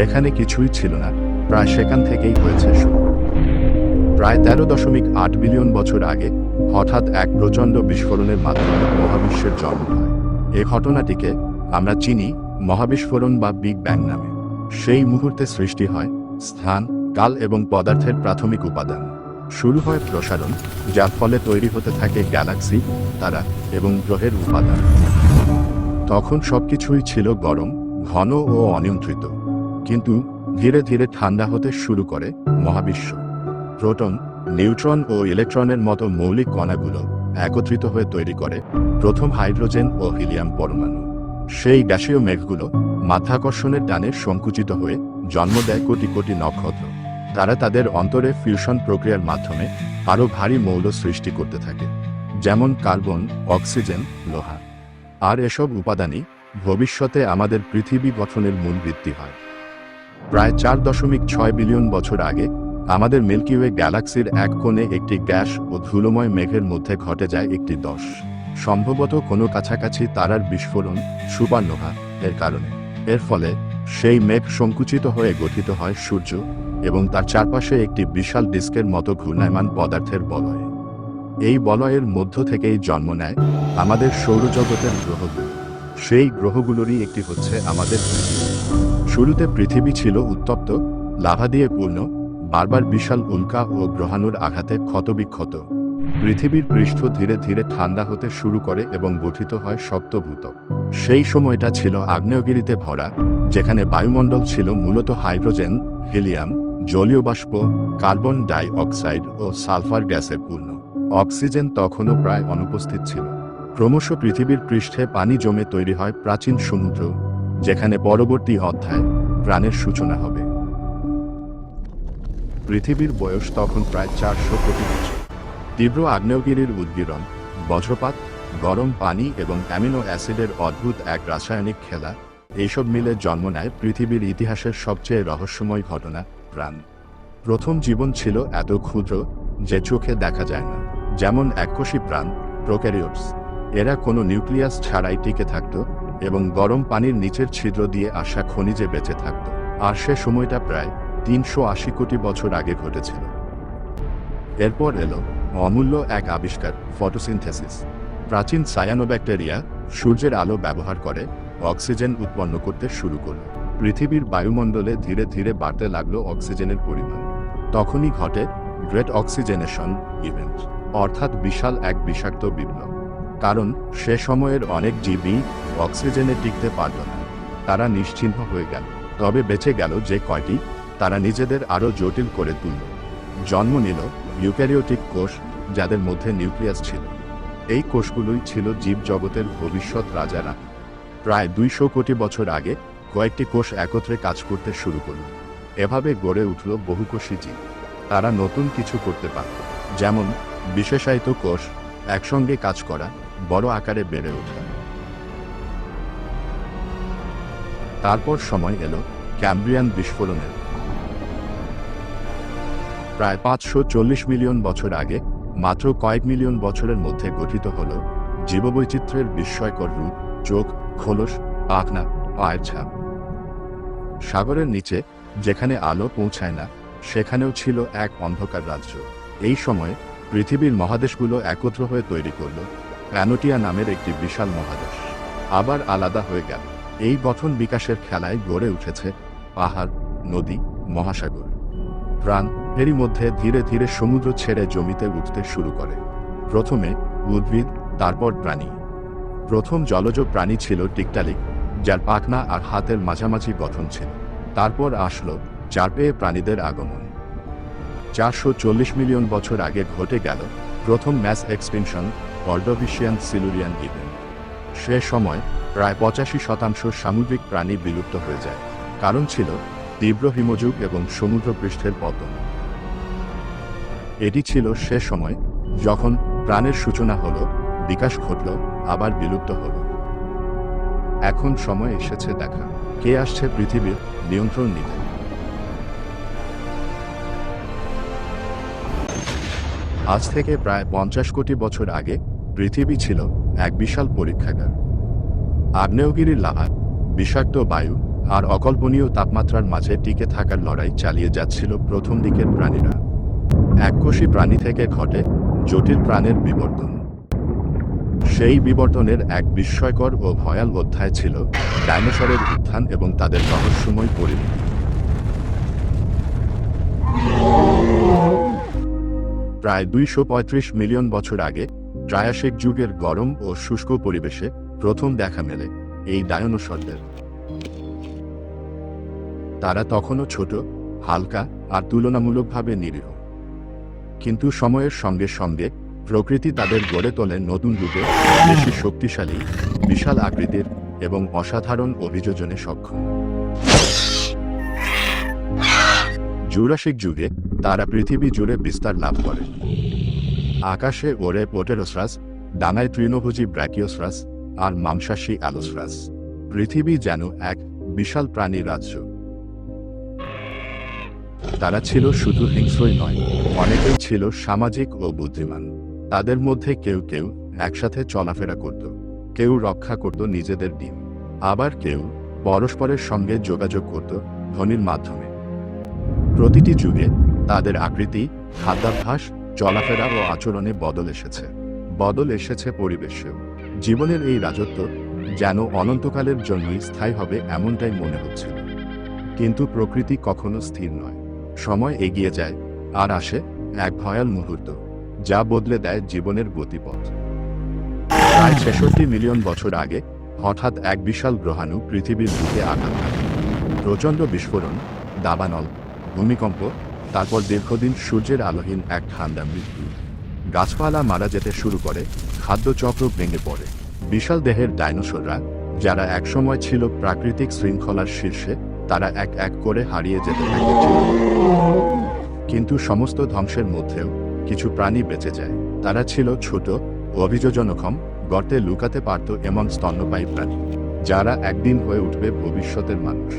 যেখানে কিছুই ছিল না, প্রায় সেখান থেকেই হয়েছে শুরু। প্রায় তেরো দশমিক আট বিলিয়ন বছর আগে, হঠাৎ এক প্রচণ্ড বিস্ফোরণের মাধ্যমে মহাবিশ্বের জন্ম হয়। এ ঘটনাটিকে আমরা চিনি মহাবিস্ফোরণ বা বিগ ব্যাং নামে। সেই মুহূর্তে সৃষ্টি হয় স্থান, কাল এবং পদার্থের প্রাথমিক উপাদান। শুরু হয় প্রসারণ, যার ফলে তৈরি হতে থাকে গ্যালাক্সি, তারা এবং গ্রহের উপাদান। তখন সবকিছুই ছিল গরম, ঘন ও অনিয়ন্ত্রিত। কিন্তু ধীরে ধীরে ঠান্ডা হতে শুরু করে মহাবিশ্ব। প্রোটন, নিউট্রন ও ইলেকট্রনের মতো মৌলিক কণাগুলো একত্রিত হয়ে তৈরি করে প্রথম হাইড্রোজেন ও হিলিয়াম পরমাণু। সেই গ্যাসীয় মেঘগুলো মাধ্যাকর্ষণের টানে সংকুচিত হয়ে জন্ম দেয় কোটি কোটি নক্ষত্র। তারা তাদের অন্তরে ফিউশন প্রক্রিয়ার মাধ্যমে আরও ভারী মৌল সৃষ্টি করতে থাকে, যেমন কার্বন, অক্সিজেন, লোহা। আর এসব উপাদানই ভবিষ্যতে আমাদের পৃথিবী গঠনের মূল ভিত্তি হয়। প্রায় চার দশমিক ছয় বিলিয়ন বছর আগে, আমাদের মিল্কিওয়ে গ্যালাক্সির এক কোণে একটি গ্যাস ও ধুলোময় মেঘের মধ্যে ঘটে যায় একটি দশ। সম্ভবত কোনো কাছাকাছি তারার বিস্ফোরণ, সুপারনোভা, এর কারণে। এর ফলে, সেই মেঘ সংকুচিত হয়ে গঠিত হয় সূর্য এবং তার চারপাশে একটি বিশাল ডিস্কের মতো ঘূর্ণায়মান পদার্থের বলয়। এই বলয়ের মধ্য থেকেই জন্ম নেয় আমাদের সৌরজগতের গ্রহগুলো। সেই গ্রহগুলোরই একটি হচ্ছে আমাদের পৃথিবী। শুরুতে পৃথিবী ছিল উত্তপ্ত, লাভা দিয়ে পূর্ণ, বারবার বিশাল উল্কা ও গ্রহাণুর আঘাতে ক্ষতবিক্ষত। পৃথিবীর পৃষ্ঠ ধীরে ধীরে ঠান্ডা হতে শুরু করে এবং গঠিত হয় সপ্তভূত। সেই সময়টা ছিল আগ্নেয়গিরিতে ভরা, যেখানে বায়ুমণ্ডল ছিল মূলত হাইড্রোজেন, হিলিয়াম, জলীয় বাষ্প, কার্বন ডাই অক্সাইড ও সালফার গ্যাসে পূর্ণ। অক্সিজেন তখনও প্রায় অনুপস্থিত ছিল। ক্রমশ পৃথিবীর পৃষ্ঠে পানি জমে তৈরি হয় প্রাচীন সমুদ্র। যেখানে পরবর্তী অধ্যায় প্রাণের সূচনা হবে। পৃথিবীর বয়স তখন প্রায় চারশো কোটি বছর। তীব্র আগ্নেয়গিরির উদ্গীরণ, বজ্রপাত, গরম পানি এবং অ্যামিনো অ্যাসিডের অদ্ভুত এক রাসায়নিক খেলা, এইসব মিলে জন্ম নেয় পৃথিবীর ইতিহাসের সবচেয়ে রহস্যময় ঘটনা, প্রাণ। প্রথম জীবন ছিল এত ক্ষুদ্র যে চোখে দেখা যায় না। যেমন এককোষী প্রাণ, প্রোক্যারিওটস। এরা কোনো নিউক্লিয়াস ছাড়াই টিকে থাকত এবং গরম পানির নিচের ছিদ্র দিয়ে আসা খনিজে বেঁচে থাকত। আর সে সময়টা প্রায় তিনশো আশি কোটি বছর আগে ঘটেছিল। এরপর এলো অমূল্য এক আবিষ্কার, ফটোসিনথেসিস। প্রাচীন সায়ানোব্যাকটেরিয়া সূর্যের আলো ব্যবহার করে অক্সিজেন উৎপন্ন করতে শুরু করল। পৃথিবীর বায়ুমণ্ডলে ধীরে ধীরে বাড়তে লাগল অক্সিজেনের পরিমাণ। তখনই ঘটে গ্রেট অক্সিজেনেশন ইভেন্ট অর্থাৎ বিশাল এক বিষাক্ত বিপ্লব। কারণ সে সময়ের অনেক জীবই অক্সিজেনে টিকতে পারল না। তারা নিশ্চিহ্ন হয়ে গেল। তবে বেঁচে গেল যে কয়টি, তারা নিজেদের আরও জটিল করে তুলল। জন্ম নিল ইউক্যারিওটিক কোষ যাদের মধ্যে নিউক্লিয়াস ছিল। এই কোষগুলোই ছিল জীবজগতের ভবিষ্যৎ রাজারা। প্রায় দুইশো কোটি বছর আগে কয়েকটি কোষ একত্রে কাজ করতে শুরু করল। এভাবে গড়ে উঠল বহুকোষী জীব। তারা নতুন কিছু করতে পারত। যেমন বিশেষায়িত কোষ, একসঙ্গে কাজ করা বড় আকারে বেড়ে ওঠা। তারপর সময় এলো ক্যাম্ব্রিয়ান বিস্ফোরণের। প্রায় পাঁচশো চল্লিশ মিলিয়ন বছর আগে, মাত্র কয়েক মিলিয়ন বছরের মধ্যে গঠিত হল জীববৈচিত্র্যের বিস্ময়কর রূপ, চোখ, খোলস পাখনা পায়ের ছাপ। সাগরের নিচে, যেখানে আলো পৌঁছায় না, সেখানেও ছিল এক অন্ধকার রাজ্য। এই সময়ে পৃথিবীর মহাদেশগুলো একত্র হয়ে তৈরি করল প্যানোটিয়া নামের একটি বিশাল মহাদেশ আবার আলাদা হয়ে গেল। এই গঠন বিকাশের খেলায় গড়ে উঠেছে পাহাড়, নদী, মহাসাগর। প্রাণ এরই মধ্যে ধীরে ধীরে সমুদ্র ছেড়ে জমিতে উঠতে শুরু করে। প্রথমে উদ্ভিদ, তারপর প্রাণী। প্রথম জলজ প্রাণী ছিল টিকটালিক, যার পাখনা আর হাতের মাঝামাঝি গঠন ছিল। তারপর আসলো চার পেয়ে প্রাণীদের আগমন। চারশো চল্লিশ মিলিয়ন বছর আগে ঘটে গেল প্রথম mass extinction Ordovician Silurian event সে সময় প্রায় পঁচাশি শতাংশ সামুদ্রিক প্রাণী বিলুপ্ত হয়ে যায়। কারণ ছিল তীব্র হিমযুগ এবং সমুদ্রপৃষ্ঠের পতন। এটি ছিল সে সময় যখন প্রাণের সূচনা হলো, বিকাশ ঘটল, আবার বিলুপ্ত হল। এখন সময় এসেছে দেখা, কে আসছে পৃথিবীর নিয়ন্ত্রণ নিতে। আজ থেকে প্রায় পঞ্চাশ কোটি বছর আগে পৃথিবী ছিল এক বিশাল পরীক্ষাগার। আগ্নেয়গিরির লাভা বিষাক্ত বায়ু আর অকল্পনীয় তাপমাত্রার মাঝে টিকে থাকার লড়াই চালিয়ে যাচ্ছিল প্রথম দিকের প্রাণীরা। এককোষী প্রাণী থেকে ঘটে জটিল প্রাণের বিবর্তন। সেই বিবর্তনের এক বিস্ময়কর ও ভয়াল অধ্যায় ছিল ডাইনোসরের উত্থান এবং তাদের রহস্যময় পরিণতি। প্রায় দুইশো পঁয়ত্রিশ মিলিয়ন বছর আগে ট্রায়াসিক যুগের গরম ও শুষ্ক পরিবেশে প্রথম দেখা মেলে এই ডায়নোসরদের। তারা তখনও ছোট, হালকা আর তুলনামূলকভাবে নিরীহ। কিন্তু সময়ের সঙ্গে সঙ্গে প্রকৃতি তাদের গড়ে তোলে নতুন রূপে, বেশি শক্তিশালী, বিশাল আকৃতির এবং অসাধারণ অভিযোজনে সক্ষম। জুরাসিক যুগে তারা পৃথিবী জুড়ে বিস্তার লাভ করে। আকাশে ওড়ে পোটেরোসরাস, ডানায় তৃণভোজী ব্র্যাকিওসরাস আর মাংসাশী অ্যালোসরাস। পৃথিবী যেন এক বিশাল প্রাণী রাজ্য। তারা ছিল শুধু হিংস্রই নয়, অনেকেই ছিল সামাজিক ও বুদ্ধিমান। তাদের মধ্যে কেউ কেউ একসাথে চলাফেরা করত, কেউ রক্ষা করত নিজেদের ডিম, আবার কেউ পরস্পরের সঙ্গে যোগাযোগ করত ধ্বনির মাধ্যমে। প্রতিটি যুগে তাদের আকৃতি, খাদ্যাভ্যাস চলাফেরা ও আচরণে বদল এসেছে। বদল এসেছে পরিবেশেও। জীবনের এই রাজত্ব যেন অনন্তকালের জন্যই স্থায়ী হবে এমনটাই মনে হচ্ছিল। কিন্তু প্রকৃতি কখনো স্থির নয়। সময় এগিয়ে যায় আর আসে এক ভয়াল মুহূর্ত, যা বদলে দেয় জীবনের গতিপথ। প্রায় ছেষট্টি মিলিয়ন বছর আগে হঠাৎ এক বিশাল গ্রহাণু পৃথিবীর বুকে আঘাত প্রচণ্ড বিস্ফোরণ, দাবানল, ভূমিকম্প তারপর দীর্ঘদিন সূর্যের আলোহীন এক ঠান্ডা মৃত্যু। গাছপালা মারা যেতে শুরু করে খাদ্যচক্র ভেঙে পড়ে। বিশাল দেহের ডাইনোসররা, যারা একসময় ছিল প্রাকৃতিক শৃঙ্খলার শীর্ষে, তারা এক এক করে হারিয়ে যেতে থাকে কিন্তু সমস্ত ধ্বংসের মধ্যেও কিছু প্রাণী বেঁচে যায়। তারা ছিল ছোট, অভিযোজনক্ষম, গর্তে লুকাতে পারত এমন স্তন্যপায়ী প্রাণী, যারা একদিন হয়ে উঠবে ভবিষ্যতের মানুষ।